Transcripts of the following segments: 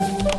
you.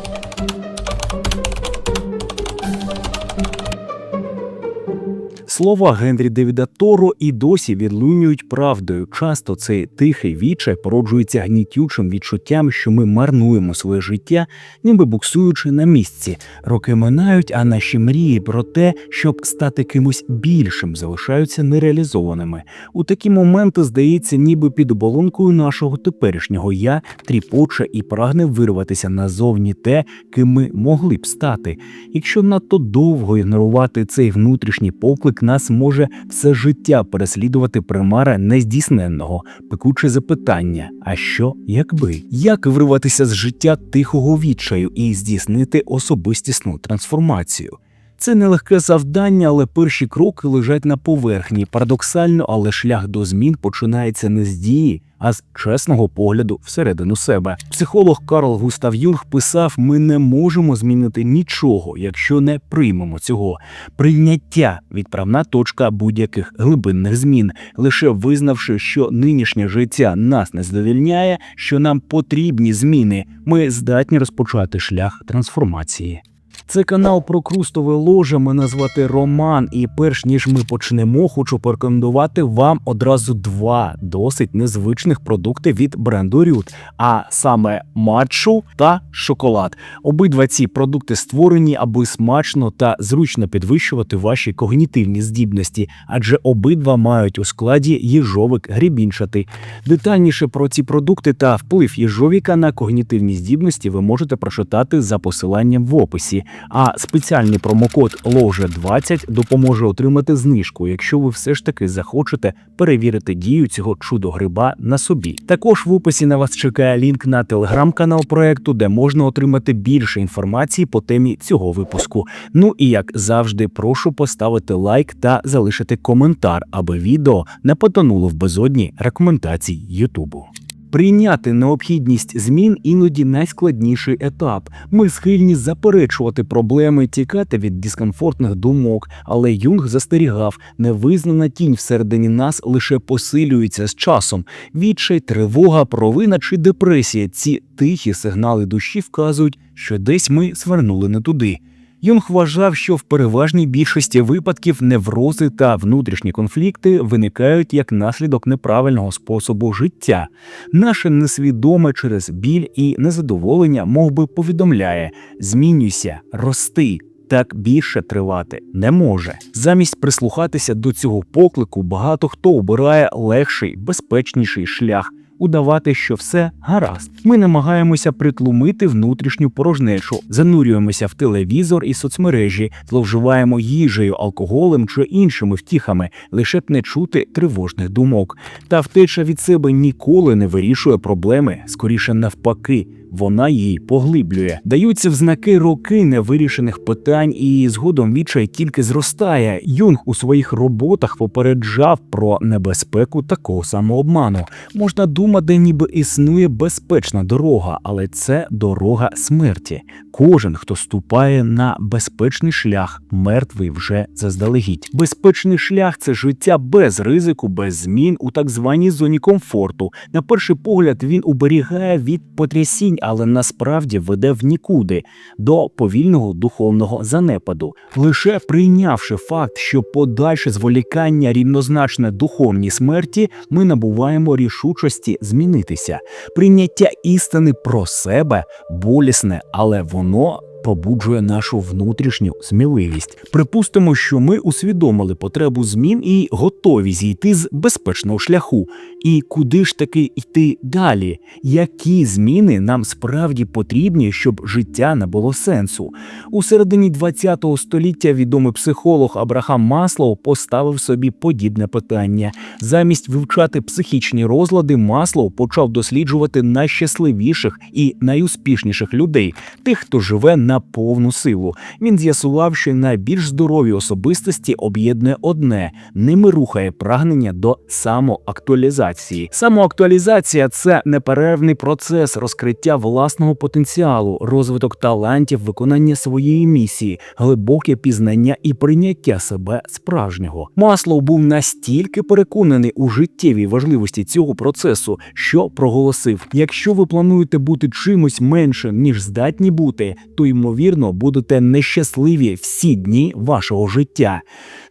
Слова Генрі Девіда Торо і досі відлунюють правдою. Часто цей тихий відчай породжується гнітючим відчуттям, що ми марнуємо своє життя, ніби буксуючи на місці. Роки минають, а наші мрії про те, щоб стати кимось більшим, залишаються нереалізованими. У такі моменти здається, ніби під оболонкою нашого теперішнього я тріпоче і прагне вирватися назовні те, ким ми могли б стати. Якщо надто довго ігнорувати цей внутрішній поклик, нас може все життя переслідувати примара нездійсненного, пекуче запитання: а що, якби? Як вирватися з життя тихого відчаю і здійснити особистісну трансформацію? Це нелегке завдання, але перші кроки лежать на поверхні. Парадоксально, але шлях до змін починається не з дії, а з чесного погляду всередину себе. Психолог Карл Густав Юнг писав: ми не можемо змінити нічого, якщо не приймемо цього. Прийняття відправна точка будь-яких глибинних змін, лише визнавши, що нинішнє життя нас не задовільняє, що нам потрібні зміни, ми здатні розпочати шлях трансформації. Це канал про крустове ложе. Мене звати Роман. І перш ніж ми почнемо, хочу порекомендувати вам одразу два досить незвичних продукти від бренду Рют, а саме матчу та шоколад. Обидва ці продукти створені, аби смачно та зручно підвищувати ваші когнітивні здібності, адже обидва мають у складі їжовик грібінчатий. Детальніше про ці продукти та вплив їжовіка на когнітивні здібності ви можете прочитати за посиланням в описі. А спеціальний промокод ложе 20 допоможе отримати знижку, якщо ви все ж таки захочете перевірити дію цього чудо-гриба на собі. Також в описі на вас чекає лінк на телеграм-канал проекту, де можна отримати більше інформації по темі цього випуску. Ну і як завжди, прошу поставити лайк та залишити коментар, аби відео не потонуло в безодні рекомендацій Ютубу. Прийняти необхідність змін іноді найскладніший етап. Ми схильні заперечувати проблеми, тікати від дискомфортних думок, але Юнг застерігав, невизнана тінь всередині нас лише посилюється з часом. Відчай, тривога, провина чи депресія. Ці тихі сигнали душі вказують, що десь ми свернули не туди. Юнг вважав, що в переважній більшості випадків неврози та внутрішні конфлікти виникають як наслідок неправильного способу життя. Наше несвідоме через біль і незадоволення мов би, повідомляє: змінюйся, рости. Так більше тривати не може. Замість прислухатися до цього поклику, багато хто обирає легший, безпечніший шлях. Удавати, що все гаразд. Ми намагаємося притлумити внутрішню порожнечу, занурюємося в телевізор і соцмережі, зловживаємо їжею, алкоголем чи іншими втіхами, лише б не чути тривожних думок. Та втеча від себе ніколи не вирішує проблеми, скоріше навпаки. Вона її поглиблює. Даються в знаки роки невирішених питань, і згодом відчай тільки зростає. Юнг у своїх роботах попереджав про небезпеку такого самообману. Можна думати, ніби існує безпечна дорога, але це дорога смерті. Кожен, хто ступає на безпечний шлях, мертвий вже заздалегідь. Безпечний шлях це життя без ризику, без змін у так званій зоні комфорту. На перший погляд він уберігає від потрясінь але насправді веде в нікуди до повільного духовного занепаду. Лише прийнявши факт, що подальше зволікання рівнозначне духовній смерті, ми набуваємо рішучості змінитися. Прийняття істини про себе болісне, але воно пробуджує нашу внутрішню сміливість. Припустимо, що ми усвідомили потребу змін і готові зійти з безпечного шляху. І куди ж таки йти далі? Які зміни нам справді потрібні, щоб життя набуло сенсу? У середині ХХ століття відомий психолог Абрахам Маслоу поставив собі подібне питання. Замість вивчати психічні розлади, Маслоу почав досліджувати найщасливіших і найуспішніших людей, тих, хто живе на повну силу. Він з'ясував, що найбільш здорові особистості об'єднує одне: ними рухає прагнення до самоактуалізації. Самореалізації. Самоактуалізація це неперервний процес розкриття власного потенціалу, розвиток талантів, виконання своєї місії, глибоке пізнання і прийняття себе справжнього. Маслоу був настільки переконаний у життєвій важливості цього процесу, що проголосив: якщо ви плануєте бути чимось меншим, ніж здатні бути, то ймовірно будете нещасливі всі дні вашого життя.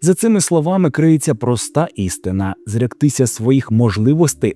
За цими словами криється проста істина: зректися своїх можливостей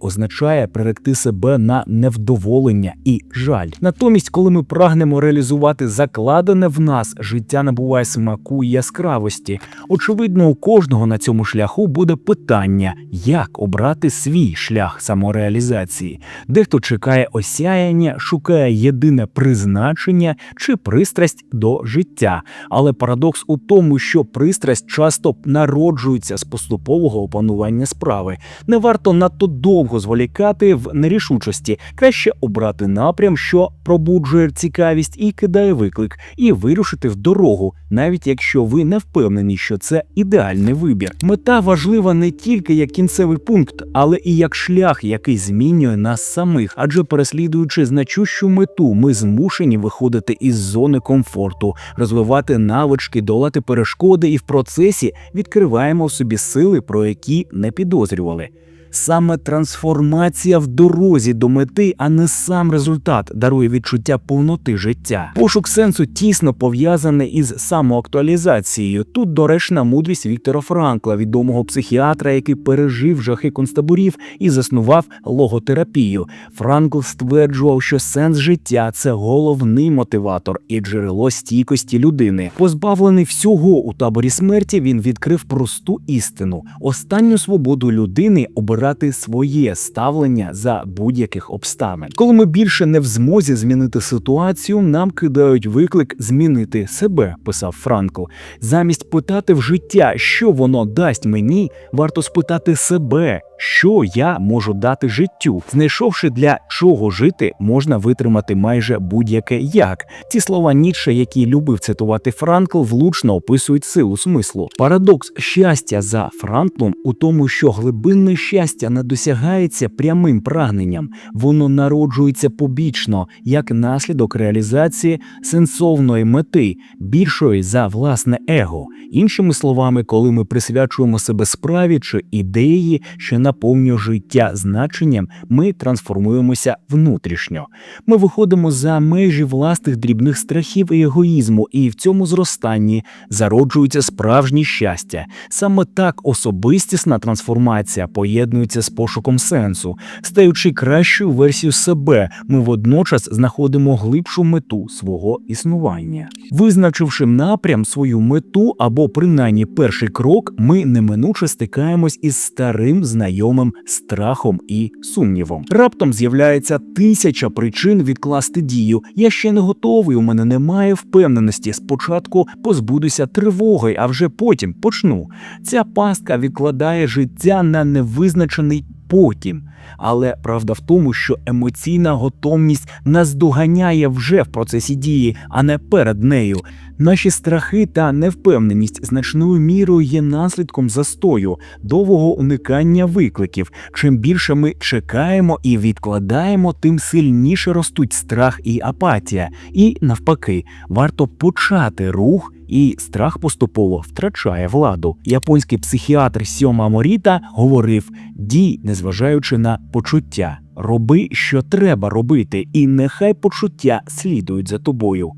означає приректи себе на невдоволення і жаль. Натомість, коли ми прагнемо реалізувати закладене в нас, життя набуває смаку і яскравості. Очевидно, у кожного на цьому шляху буде питання, як обрати свій шлях самореалізації. Дехто чекає осяяння, шукає єдине призначення чи пристрасть до життя. Але парадокс у тому, що пристрасть часто народжується з поступового опанування справи. Не варто надто довго зволікати в нерішучості, краще обрати напрям, що пробуджує цікавість і кидає виклик, і вирушити в дорогу, навіть якщо ви не впевнені, що це ідеальний вибір. Мета важлива не тільки як кінцевий пункт, але і як шлях, який змінює нас самих. Адже переслідуючи значущу мету, ми змушені виходити із зони комфорту, розвивати навички, долати перешкоди, і в процесі відкриваємо в собі сили, про які не підозрювали. Саме трансформація в дорозі до мети, а не сам результат, дарує відчуття повноти життя. Пошук сенсу тісно пов'язаний із самоактуалізацією. Тут доречна мудрість Віктора Франкла, відомого психіатра, який пережив жахи концтаборів і заснував логотерапію. Франкл стверджував, що сенс життя це головний мотиватор і джерело стійкості людини. Позбавлений всього у таборі смерті, він відкрив просту істину: останню свободу людини обирати своє ставлення за будь-яких обставин. Коли ми більше не в змозі змінити ситуацію, нам кидають виклик змінити себе, писав Франкл. Замість питати в життя, що воно дасть мені, варто спитати себе, що я можу дати життю. Знайшовши для чого жити, можна витримати майже будь-яке як. Ці слова Ніцше, які любив цитувати Франкл, влучно описують силу смислу. Парадокс щастя за Франклом у тому, що глибинне щастя не досягається прямим прагненням, воно народжується побічно як наслідок реалізації сенсовної мети, більшої за власне его. Іншими словами, коли ми присвячуємо себе справі чи ідеї, що наповнює життя значенням, ми трансформуємося внутрішньо. Ми виходимо за межі власних дрібних страхів і егоїзму, і в цьому зростанні зароджується справжнє щастя. Саме так особистісна трансформація поєднується з пошуком сенсу, стаючи кращою версією себе, ми водночас знаходимо глибшу мету свого існування. Визначивши напрям свою мету або принаймні перший крок, ми неминуче стикаємось із старим знайомим страхом і сумнівом. Раптом з'являється тисяча причин відкласти дію. Я ще не готовий, у мене немає впевненості. Спочатку позбудуся тривоги, а вже потім почну. Ця пастка відкладає життя на невизначений потім. Але правда в тому, що емоційна готовність наздоганяє вже в процесі дії, а не перед нею. Наші страхи та невпевненість значною мірою є наслідком застою, довгого уникання викликів. Чим більше ми чекаємо і відкладаємо, тим сильніше ростуть страх і апатія. І навпаки, варто почати рух. І страх поступово втрачає владу. Японський психіатр Сьома Моріта говорив: дій, незважаючи на почуття, роби, що треба робити, і нехай почуття слідують за тобою.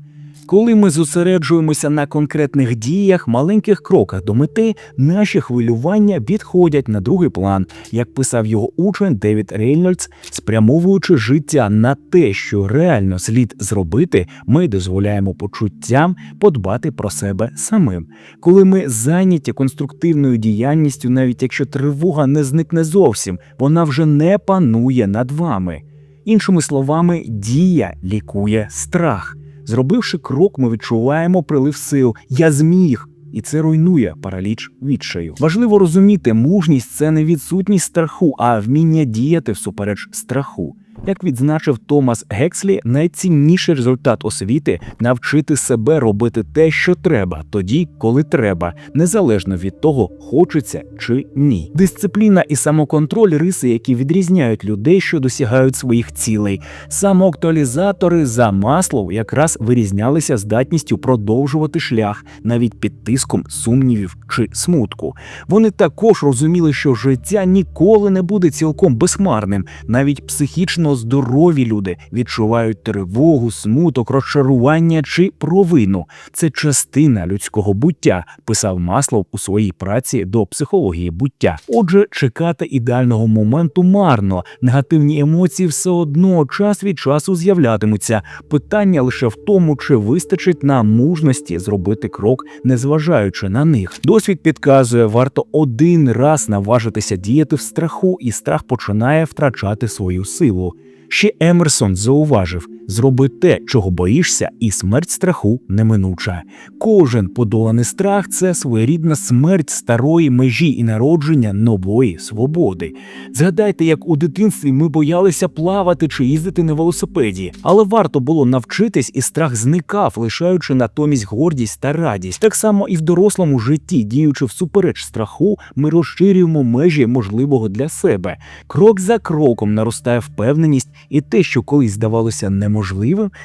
Коли ми зосереджуємося на конкретних діях, маленьких кроках до мети, наші хвилювання відходять на другий план, як писав його учень Девід Рейнольдс, спрямовуючи життя на те, що реально слід зробити, ми дозволяємо почуттям подбати про себе самим. Коли ми зайняті конструктивною діяльністю, навіть якщо тривога не зникне зовсім, вона вже не панує над вами. Іншими словами, дія лікує страх. Зробивши крок, ми відчуваємо прилив сил. Я зміг. І це руйнує параліч відчаю. Важливо розуміти, мужність це не відсутність страху, а вміння діяти всупереч страху. Як відзначив Томас Гекслі, найцінніший результат освіти навчити себе робити те, що треба, тоді, коли треба, незалежно від того, хочеться чи ні. Дисципліна і самоконтроль риси, які відрізняють людей, що досягають своїх цілей. Самоактуалізатори за маслов якраз вирізнялися здатністю продовжувати шлях навіть під тиском сумнівів чи смутку. Вони також розуміли, що життя ніколи не буде цілком безхмарним. Навіть психічно здорові люди відчувають тривогу, смуток, розчарування чи провину. Це частина людського буття, писав Маслов у своїй праці до психології буття. Отже, чекати ідеального моменту марно. Негативні емоції все одно час від часу з'являтимуться. Питання лише в тому, чи вистачить нам мужності зробити крок, незважаючи на них. Досвід підказує, варто один раз наважитися діяти в страху, і страх починає втрачати свою силу. Ще Емерсон зауважив: зроби те, чого боїшся, і смерть страху неминуча. Кожен подоланий страх це своєрідна смерть старої межі і народження нової свободи. Згадайте, як у дитинстві ми боялися плавати чи їздити на велосипеді, але варто було навчитись, і страх зникав, лишаючи натомість гордість та радість. Так само і в дорослому житті, діючи всупереч страху, ми розширюємо межі можливого для себе. Крок за кроком наростає впевненість, і те, що колись здавалося неможливим,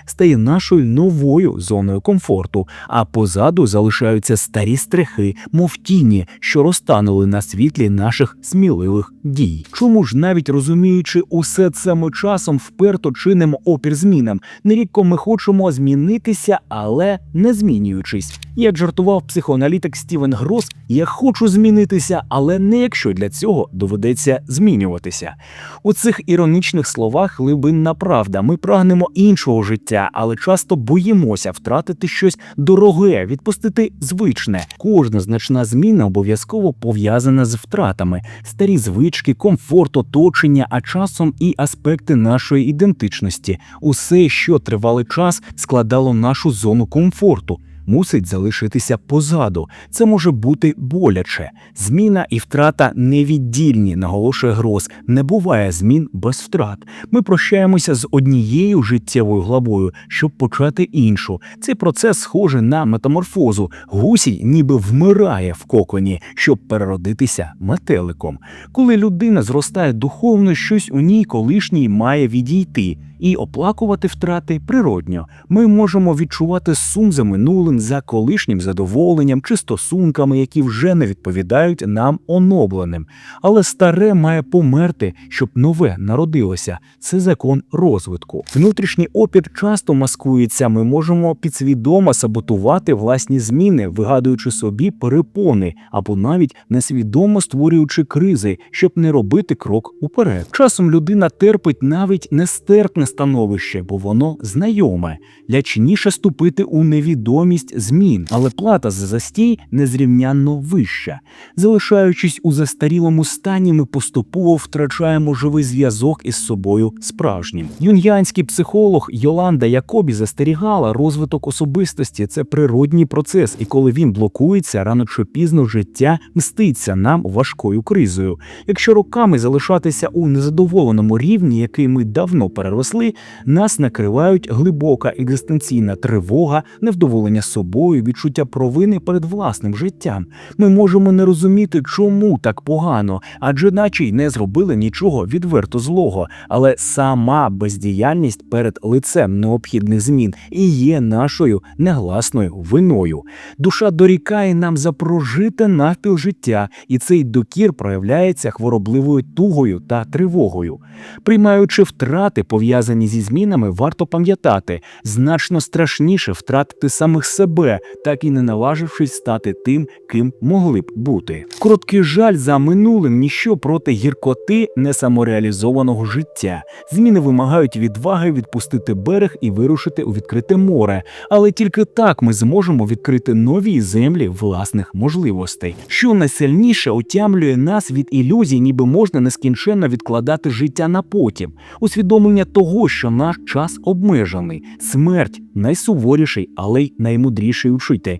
стає нашою новою зоною комфорту. А позаду залишаються старі страхи, мов тіні, що розтанули на світлі наших сміливих дій. Чому ж навіть розуміючи усе це ми часом вперто чинимо опір змінам? Нерідко ми хочемо змінитися, але не змінюючись. Як жартував психоаналітик Стівен Грос, я хочу змінитися, але не якщо для цього доведеться змінюватися. У цих іронічних словах глибинна правда. Ми прагнемо іншого життя, але часто боїмося втратити щось дороге, відпустити звичне. Кожна значна зміна обов'язково пов'язана з втратами, старі звички, комфорт, оточення, а часом і аспекти нашої ідентичності. Усе, що тривалий час, складало нашу зону комфорту. Мусить залишитися позаду. Це може бути боляче. Зміна і втрата невіддільні, наголошує Гроз. Не буває змін без втрат. Ми прощаємося з однією життєвою главою, щоб почати іншу. Цей процес схожий на метаморфозу. Гусій ніби вмирає в коконі, щоб переродитися метеликом. Коли людина зростає духовно, щось у ній колишній має відійти. І оплакувати втрати природньо. Ми можемо відчувати сум за минулим, за колишнім задоволенням чи стосунками, які вже не відповідають нам оновленим. Але старе має померти, щоб нове народилося. Це закон розвитку. Внутрішній опір часто маскується. Ми можемо підсвідомо саботувати власні зміни, вигадуючи собі перепони або навіть несвідомо створюючи кризи, щоб не робити крок уперед. Часом людина терпить навіть нестерпне становище, бо воно знайоме. Лячніше ступити у невідомість змін, але плата за застій незрівнянно вища. Залишаючись у застарілому стані, ми поступово втрачаємо живий зв'язок із собою справжнім. Юньянський психолог Йоланда Якобі застерігала, розвиток особистості це природній процес, і коли він блокується, рано чи пізно життя мститься нам важкою кризою. Якщо роками залишатися у незадоволеному рівні, який ми давно переросли, нас накривають глибока екзистенційна тривога, невдоволення собою, відчуття провини перед власним життям. Ми можемо не розуміти, чому так погано, адже наче й не зробили нічого відверто злого, але сама бездіяльність перед лицем необхідних змін і є нашою негласною виною. Душа дорікає нам за прожите навпіл життя, і цей докір проявляється хворобливою тугою та тривогою. Приймаючи втрати, пов'язані зі змінами, варто пам'ятати, значно страшніше втратити самих себе, так і не наважившись стати тим, ким могли б бути. Короткий жаль за минулим ніщо проти гіркоти несамореалізованого життя. Зміни вимагають відваги відпустити берег і вирушити у відкрите море, але тільки так ми зможемо відкрити нові землі власних можливостей. Що найсильніше отямлює нас від ілюзій, ніби можна нескінченно відкладати життя на потім, усвідомлення того, що наш час обмежений, смерть найсуворіший, але й наймудріший учитель.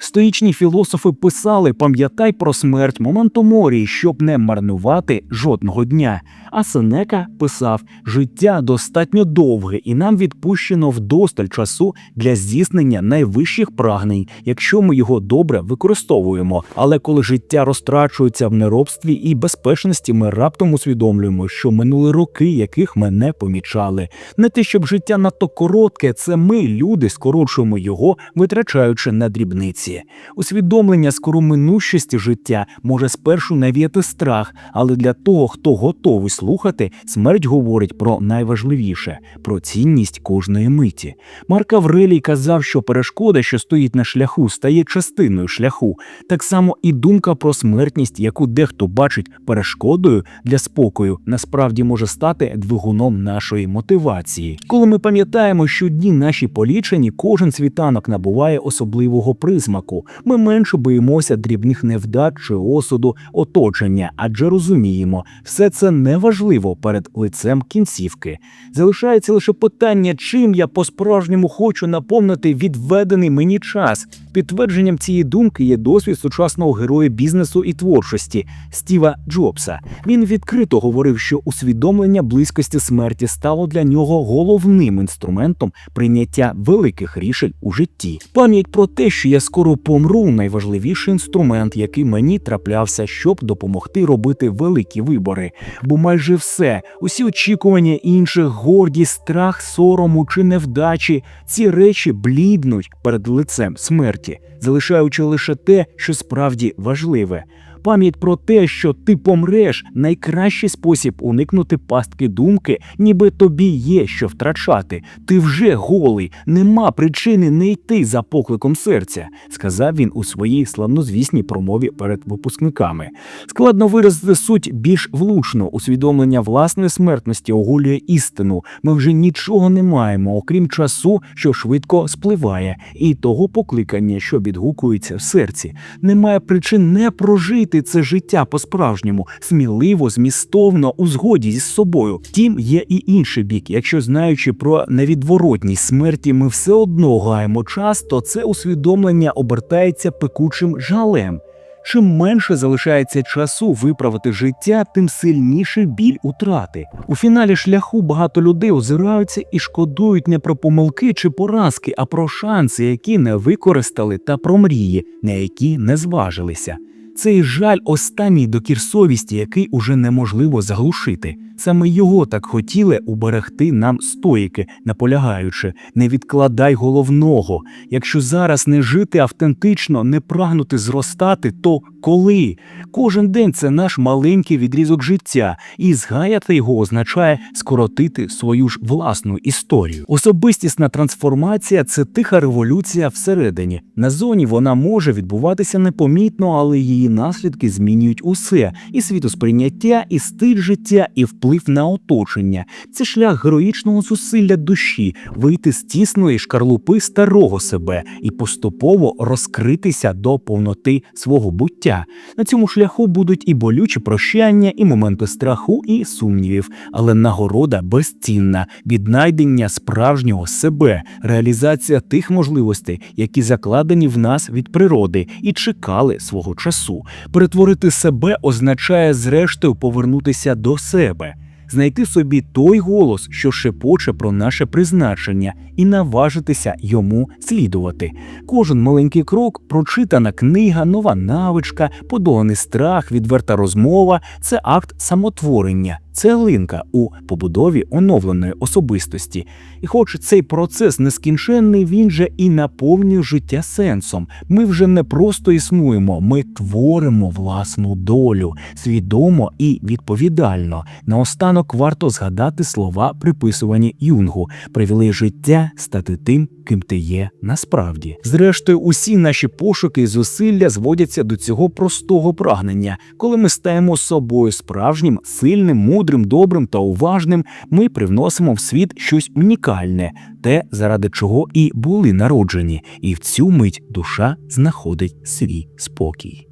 Стоїчні філософи писали: пам'ятай про смерть моменту морі, щоб не марнувати жодного дня. А Сенека писав: життя достатньо довге, і нам відпущено вдосталь часу для здійснення найвищих прагнень, якщо ми його добре використовуємо. Але коли життя розтрачується в неробстві і безпечності, ми раптом усвідомлюємо, що минули роки, яких ми не помічали. Не те, щоб життя надто коротке, це ми, люди, скорочуємо його, витрачаючи на дрібниці. Усвідомлення скороминущості життя може спершу навіяти страх, але для того, хто готовий слухати, смерть говорить про найважливіше про цінність кожної миті. Марк Аврелій казав, що перешкода, що стоїть на шляху, стає частиною шляху. Так само і думка про смертність, яку дехто бачить перешкодою для спокою, насправді може стати двигуном нашої мотивації. Коли ми пам'ятаємо, що дні наші полічені, кожен світанок набуває особливого присмаку. Ми менше боїмося дрібних невдач чи осуду оточення, адже розуміємо, все це неважливо перед лицем кінцівки. Залишається лише питання, чим я по-справжньому хочу наповнити відведений мені час. Підтвердженням цієї думки є досвід сучасного героя бізнесу і творчості Стіва Джобса. Він відкрито говорив, що усвідомлення близькості смерті стало для нього головним інструментом прийняття великих рішень у житті. Пам'ять про те, що я скоро помру, найважливіший інструмент, який мені траплявся, щоб допомогти робити великі вибори. Бо майже все, усі очікування інших, гордість, страх, сорому чи невдачі, ці речі бліднуть перед лицем смерті, залишаючи лише те, що справді важливе. Пам'ять про те, що ти помреш, найкращий спосіб уникнути пастки думки, ніби тобі є що втрачати. Ти вже голий, нема причини не йти за покликом серця, сказав він у своїй славнозвісній промові перед випускниками. Складно виразити суть більш влучно, усвідомлення власної смертності оголює істину. Ми вже нічого не маємо, окрім часу, що швидко спливає, і того покликання, що відгукується в серці. Немає причин не прожити це життя по-справжньому, сміливо, змістовно, у згоді зі собою. Втім, є і інший бік. Якщо знаючи про невідворотність смерті, ми все одно гаємо час, то це усвідомлення обертається пекучим жалем. Чим менше залишається часу виправити життя, тим сильніший біль утрати. У фіналі шляху багато людей озираються і шкодують не про помилки чи поразки, а про шанси, які не використали, та про мрії, на які не зважилися. Цей жаль останній докір совісті, який уже неможливо заглушити. Саме його так хотіли уберегти нам стоїки, наполягаючи не відкладай головного. Якщо зараз не жити автентично, не прагнути зростати, то коли? Кожен день це наш маленький відрізок життя, і згаяти його означає скоротити свою ж власну історію. Особистісна трансформація це тиха революція всередині. На зоні вона може відбуватися непомітно, але її наслідки змінюють усе: і світосприйняття, і стиль життя, і вплив на оточення. Це шлях героїчного зусилля душі, вийти з тісної шкарлупи старого себе і поступово розкритися до повноти свого буття. На цьому шляху будуть і болючі прощання, і моменти страху, і сумнівів, але нагорода безцінна, віднайдення справжнього себе, реалізація тих можливостей, які закладені в нас від природи і чекали свого часу. Перетворити себе означає, зрештою, повернутися до себе. Знайти собі той голос, що шепоче про наше призначення, і наважитися йому слідувати. Кожен маленький крок, прочитана книга, нова навичка, подоланий страх, відверта розмова це акт самотворення, це линка у побудові оновленої особистості. І хоч цей процес нескінченний, він же і наповнює життя сенсом. Ми вже не просто існуємо, ми творимо власну долю свідомо і відповідально. Наостанок варто згадати слова, приписувані юнгу, привели життя стати тим, ким ти є насправді. Зрештою, усі наші пошуки і зусилля зводяться до цього простого прагнення. Коли ми стаємо собою справжнім, сильним, мудрим, добрим та уважним, ми привносимо в світ щось унікальне, те, заради чого і були народжені, і в цю мить душа знаходить свій спокій.